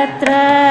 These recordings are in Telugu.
Yatra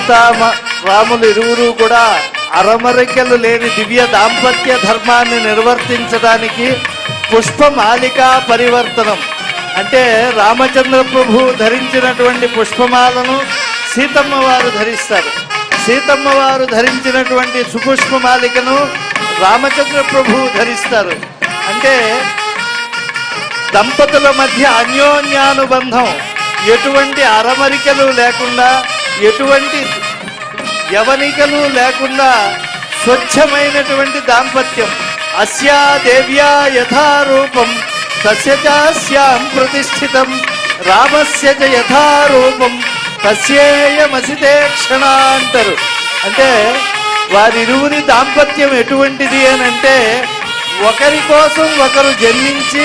సీతామ రాములు ఇరువురు కూడా అరమరికలు లేని దివ్య దాంపత్య ధర్మాన్ని నిర్వర్తించడానికి పుష్పమాలికా పరివర్తనం. అంటే రామచంద్ర ప్రభు ధరించినటువంటి పుష్పమాలను సీతమ్మ వారు ధరిస్తారు. సీతమ్మ వారు ధరించినటువంటి సుపుష్పమాలికను రామచంద్ర ప్రభు ధరిస్తారు. అంటే దంపతుల మధ్య అన్యోన్యానుబంధం. ఎటువంటి అరమరికలు లేకుండా ఎటువంటి యవనికలు లేకుండా స్వచ్ఛమైనటువంటి దాంపత్యం. అస్యా దేవ్యా యథారూపం తస్యాం ప్రతిష్ఠితం రామస్య యథారూపం తస్యేయమసితే క్షణ అంటారు అంటే వారిరువురి దాంపత్యం ఎటువంటిది అని అంటే ఒకరి కోసం ఒకరు జన్మించి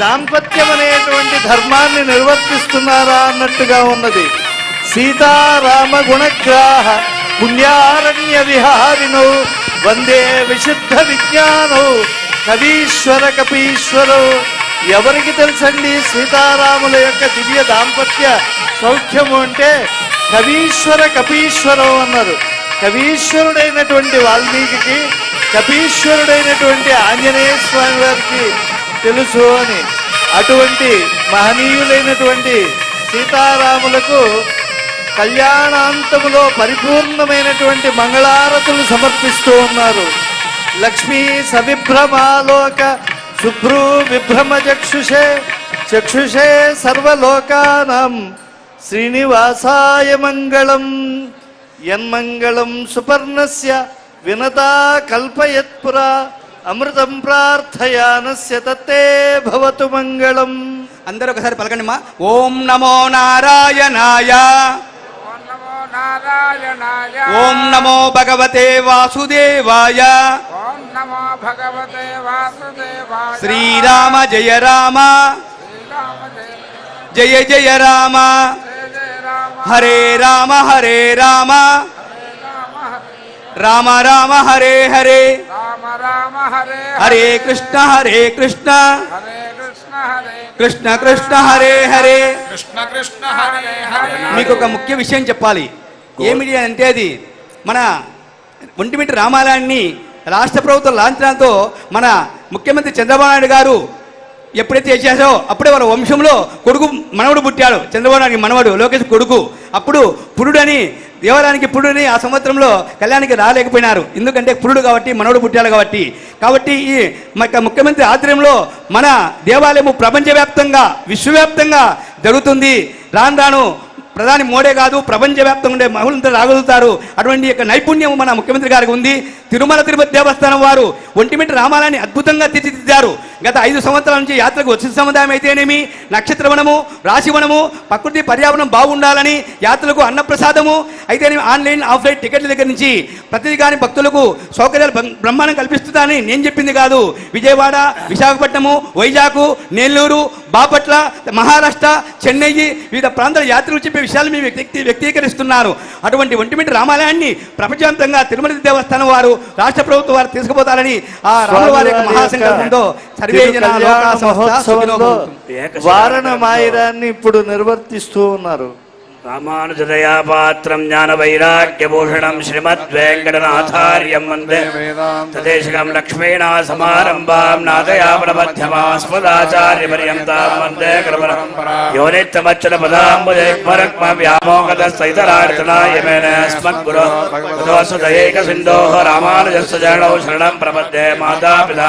దాంపత్యం అనేటువంటి ధర్మాన్ని నిర్వర్తిస్తున్నారా అన్నట్టుగా ఉన్నది. సీతారామ గుణగ్రాహ పుణ్యారణ్య విహారినో వందే విశుద్ధ విజ్ఞానౌ కవీశ్వర కపీశ్వరౌ. ఎవరికి తెలుసండి సీతారాముల యొక్క దివ్య దాంపత్య సౌఖ్యము అంటే కవీశ్వర కపీశ్వరం అన్నారు. కవీశ్వరుడైనటువంటి వాల్మీకి కపీశ్వరుడైనటువంటి ఆంజనేయ స్వామి వారికి తెలుసు అని. అటువంటి మహనీయులైనటువంటి సీతారాములకు కళ్యాణాంతములో పరిపూర్ణమైనటువంటి మంగళారతులు సమర్పిస్తూ ఉన్నారు. లక్ష్మీ సవిభ్రమాలోక శుభ్రూ విభ్రమ చక్షుషే చక్షుషే సర్వలోకానాం. శ్రీనివాసాయ మంగళం. యన్మంగళం సుపర్ణస్య వినతా కల్పయత్పురా అమృతం ప్రార్థయానస్య తత్తే భవతు మంగళం. అందరూ ఒకసారి పలకండి మా ఓం నమో నారాయణాయ. ఓం నమో భగవతే వాసుదేవాయ. ఓం నమో భగవతే వాసుదేవాయ. శ్రీరామ జయ రామ. శ్రీరామ జయ జయ జయ రామ. హరే రామ హరే రామ. రామ రామ హరే హరే. రామ రామ హరే హరే కృష్ణ హరే కృష్ణ. హరే కృష్ణ హరే కృష్ణ కృష్ణ హరే హరే. కృష్ణ కృష్ణ హరే హరే. మీకు ఒక ముఖ్య విషయం చెప్పాలి. ఏమిటి అంటే అది మన ఒంటిమిటి రామాలయాన్ని రాష్ట్ర ప్రభుత్వం లాంఛనంతో మన ముఖ్యమంత్రి చంద్రబాబు నాయుడు గారు ఎప్పుడైతే చేశారో అప్పుడే వాళ్ళ వంశంలో కొడుకు మనవడు పుట్టాడు. చంద్రబాబు నాయుడు మనవడు లోకేష్ కొడుకు. అప్పుడు పురుడని దేవాలయానికి పురుడని ఆ సంవత్సరంలో కళ్యాణానికి రాలేకపోయినారు. ఎందుకంటే పురుడు కాబట్టి మనవడు పుట్టాడు కాబట్టి. కాబట్టి ఈ ముఖ్యమంత్రి ఆధ్వర్యంలో మన దేవాలయము ప్రపంచవ్యాప్తంగా విశ్వవ్యాప్తంగా జరుగుతుంది. రాను రాను ప్రధాని మోడే కాదు ప్రపంచవ్యాప్తంగా ఉండే మహిళలంతా రాగలుగుతారు. అటువంటి యొక్క నైపుణ్యం మన ముఖ్యమంత్రి గారికి ఉంది. తిరుమల తిరుపతి దేవస్థానం వారు ఒంటిమిటి రామాలని అద్భుతంగా తీర్చిదిద్దారు. గత ఐదు సంవత్సరాల నుంచి యాత్రకు వచ్చే సముదాయం అయితేనేమి నక్షత్రవనము రాశివనము ప్రకృతి పర్యావరణం బాగుండాలని యాత్రలకు అన్నప్రసాదము అయితేనేమి ఆన్లైన్ ఆఫ్లైన్ టికెట్ల దగ్గర నుంచి ప్రతి కాని భక్తులకు సౌకర్యాలు బ్రహ్మ- బ్రహ్మాండం కల్పిస్తుందని నేను చెప్పింది కాదు. విజయవాడ విశాఖపట్నము వైజాగ్ నెల్లూరు బాపట్ల మహారాష్ట్ర చెన్నై వివిధ ప్రాంతాల యాత్రలు చెప్పే విషయాలు మేము వ్యక్తి వ్యక్తీకరిస్తున్నారు. అటువంటి ఒంటిమిటి రామాలయాన్ని ప్రపంచవ్యాప్తంగా తిరుమల దేవస్థానం వారు రాష్ట్ర ప్రభుత్వం వారు తీసుకుపోతారని ఆ రాముల వారి యొక్క మహాసంకల్పంతో సర్వే మహోత్సవంలో. వారణ మాయిరాన్ని ఇప్పుడు నిర్వర్తిస్తూ ఉన్నారు रामानुजदयापात्रम् पात्रम ज्ञान वंदे। तदेशिकम् लक्ष्मीणा समारम्भाम् नाथयापणमध्यमास्मदाचार्यपर्यन्ताम् वंदे कृपरम् योनित्यमच्युतपदाम्बुजैपरक्मव्यामोहतस्तैतरार्थनायमेनस्मद्गुरो ततोऽसुदयैकसिन्धोः रामानुजस्य जगणौ शरणम् माता पिता